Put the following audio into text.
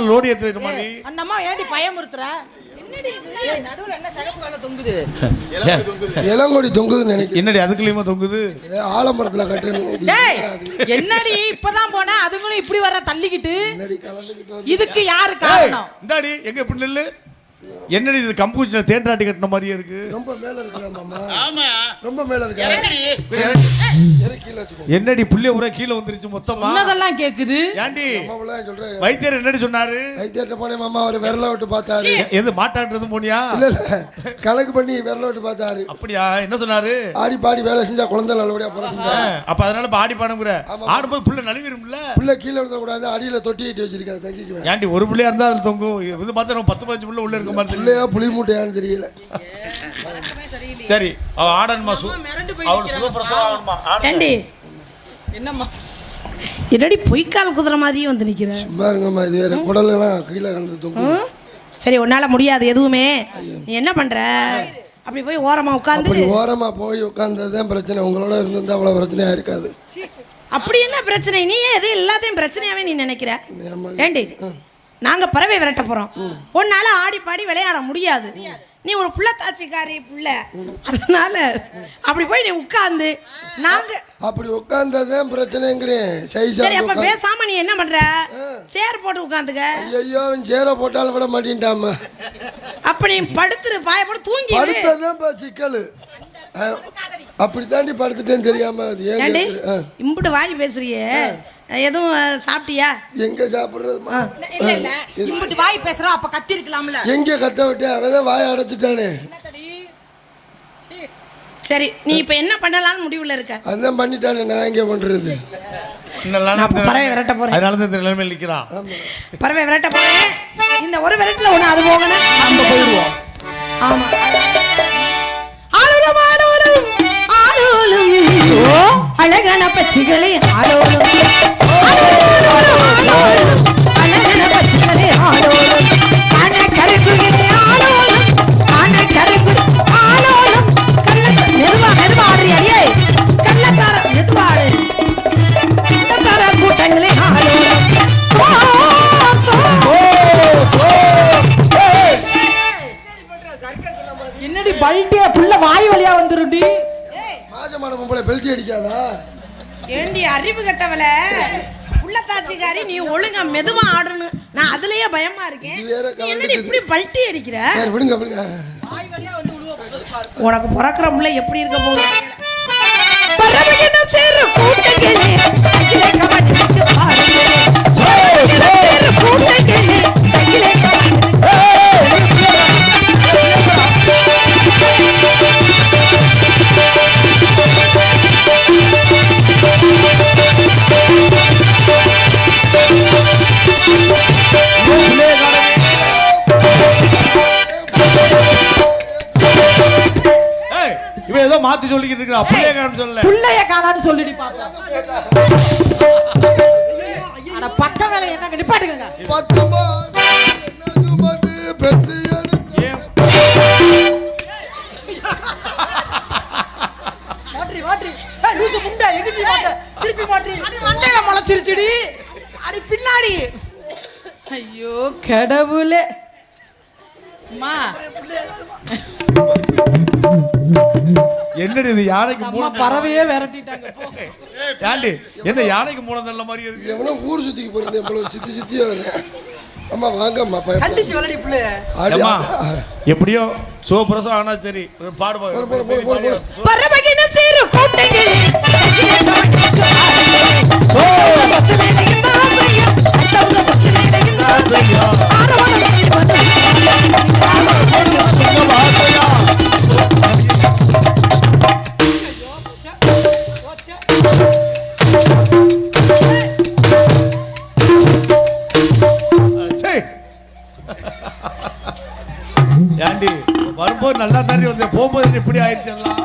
மேல லோடி ஏத்தி வைக்கிற மாதிரி அந்த அம்மா ஏண்டி பயமுறுத்துற? என்னடி இது? ஏய், நடுவுல என்ன சகப்பு வேலை தொங்குது? இளங்கொடி தொங்குதுன்னு நினைக்கிறேன். என்னடி அதுக்குள்ளயுமா தொங்குது? ஏ, ஆலமரத்துல கட்டணும். என்னடி இப்பதான் போன? அதுங்களும் இப்படி வர தள்ளிக்கிட்டு? இதுக்கு யாரு காரணம்? இந்தாடி எங்க இப்படி நெல்லு? என்னடி இது கம்பூச்சில தேன்றாட்டி கட்டின மாதிரியே இருக்கு. ரொம்ப மேல இருக்கலாம் மாமா ஆமா. ரொம்ப மேல இருக்கா? என்னடி புள்ளிய உரை கீழே வந்துருச்சு மொத்தமா? சொன்னதெல்லாம் கேக்குது. ஏண்டி? வைத்தியர் என்னடி சொன்னாரு? வைத்தியர்கிட்ட போனேன் மாமா அவர் விரல விட்டு பார்த்தாரு. எது மாட்டான்றது போனியா? இல்ல இல்ல. கணக்கு பண்ணி விரல விட்டு பார்த்தாரு. அப்படியா? என்ன சொன்னாரு? ஆடி பாடி வேலை செஞ்சா குழந்தை நல்லபடியா பிறக்குங்க. அப்ப அதனால இப்ப ஆடி பாடுங்கிற. ஆடும்போது புள்ள நழுவிரும்ல? புள்ள கீழே விழுந்த கூடாது அடியில தொட்டி கட்டி வச்சிருக்காரு தங்கிக்குவேன். ஏண்டி ஒரு பிள்ளையா இருந்தா அதுல தொங்கும் இது பார்த்தா நம்ம பத்து பதினஞ்சு புள்ள உள்ள இருக்க மாதிரி. பிள்ளையா புளி மூட்டையான்னு தெரியல. சரி அவ ஆடணுமா? ஏண்டி? என்னம்மா? என்னடி பொய்க்கால் குதிரை மாதிரியே வந்து நிக்கிற? சும்மா இருங்கம்மா இது வேற குடலெல்லாம் கீழே கலந்து? சரி உன்னால முடியாது எதுவுமே. நீ என்ன பண்ற? அப்படி போய் ஓரமா உட்காந்து அப்படி ஓரமா போய் உட்கார்ந்ததுதான் பிரச்சனை. உங்களோட இருந்திருந்தா அவ்வளவு பிரச்சனையா இருக்காது. அப்படி என்ன பிரச்சனை? நீ ஏன் எது எல்லாத்தையும் பிரச்சனையாவே நீ நினைக்கிற. ஏண்டி? நாங்க பறவை விரட்ட போறோம். உன்னால ஆடி பாடி விளையாட முடியாது. நீ ஒரு புள்ள தாச்சிக்காரி புள்ள. அதனால அப்படி போய் நீ உட்கார்ந்து நாங்க அப்படி உட்கார்ந்ததுதான் பிரச்சனைங்கிறேன். சரி அப்ப பேசாம நீ என்ன பண்ற? சேர் போட்டு உட்காந்துக்க. ஐயோ அவன் சேர போட்டாலும் விட மாட்டேன்ட்டாமா. அப்ப நீ படுத்துரு பாய போட்டு தூங்கி படுத்ததான் சிக்கல். அப்படி தாண்டி படுத்துட்டேன்னு தெரியாம அது ஏன். இம்புட்டு வாய் பேசுறியே. எதுவும் சாப்பிட்டியா? எங்க சாப்பிடுறதுமா இல்ல இல்ல இம்புட்டு வாய் பேசுறோம் அப்ப கத்தி இருக்கலாம்ல எங்க கத்த விட்டேன் அவன் வாயை அடைச்சிட்டானே. சரி நீ இப்ப என்ன பண்ணலாம்னு முடிவுல இருக்க? அதான் பண்ணிட்டானே நான் எங்க பண்றது? பறவை விரட்ட போறேன். அதனால தான் இந்த நிலைமையில் நிக்கிறான் பறவை விரட்ட போறேன். இந்த ஒரு விரட்டுல ஒண்ணு அது போகணும் நம்ம போயிடுவோம். ஆமா. ஆளும் அழகான பச்சிகளே பொம்பளை பெல்ச்சி அடிக்காதா? ஏண்டி அறிவு கட்டவல புள்ளத்தாச்சிக்காரி நீ ஒழுங்கா மெதுவா ஆடணும். நான் அதுலயே பயமா இருக்கேன். என்னடி இப்படி பல்ட்டி அடிக்கிற? சரி விடுங்க விடுங்க. உனக்கு பிறக்கிற புள்ள எப்படி இருக்க போகுது? பறவையினம் சேரு கூட்டங்களே, அகில கவனித்து மாத்தி சொல்லிக்கிட்டு இருக்கா பிள்ளைய காணும் சொல்லல. புள்ளைய காணான்னு சொல்லிடி பாப்பா. ஆனா பக்க வேலை என்னங்க? நிப்பாட்டுங்க பத்துமா பத்து பெத்து எடுத்து ஏன் மாற்றி மாற்றி ஏய், லூசு முண்டை எகிட்டி மாட்ட. திருப்பி மாற்றி அடி மண்டையில முளைச்சிருச்சுடி. அடி பின்னாடி. ஐயோ கடவுளே. அம்மா என்னடி இது யானைக்கு மூலம் பறவையே விரட்டிட்டாங்க போ. ஏண்டி என்ன யானைக்கு மூலம் தள்ள மாதிரி இருக்கு? எவனோ ஊர் சுத்திக்கு போயிருந்தேன் இவ்வளவு சுத்தி சுத்தி வரேன் அம்மா வாங்கம்மா கண்டிச்சு விளையாடி புள்ளைய எப்படியோ சிவபிரசம் ஆனா சரி பாடு போடு, போடு, போடு, போடு, போடு. பறவையினம் சேரு கூட்டங்களே, ஏண்டி வரும்போது நல்லா தண்ணி வந்து போகும்போது இப்படி ஆயிடுச்சு எல்லாம்.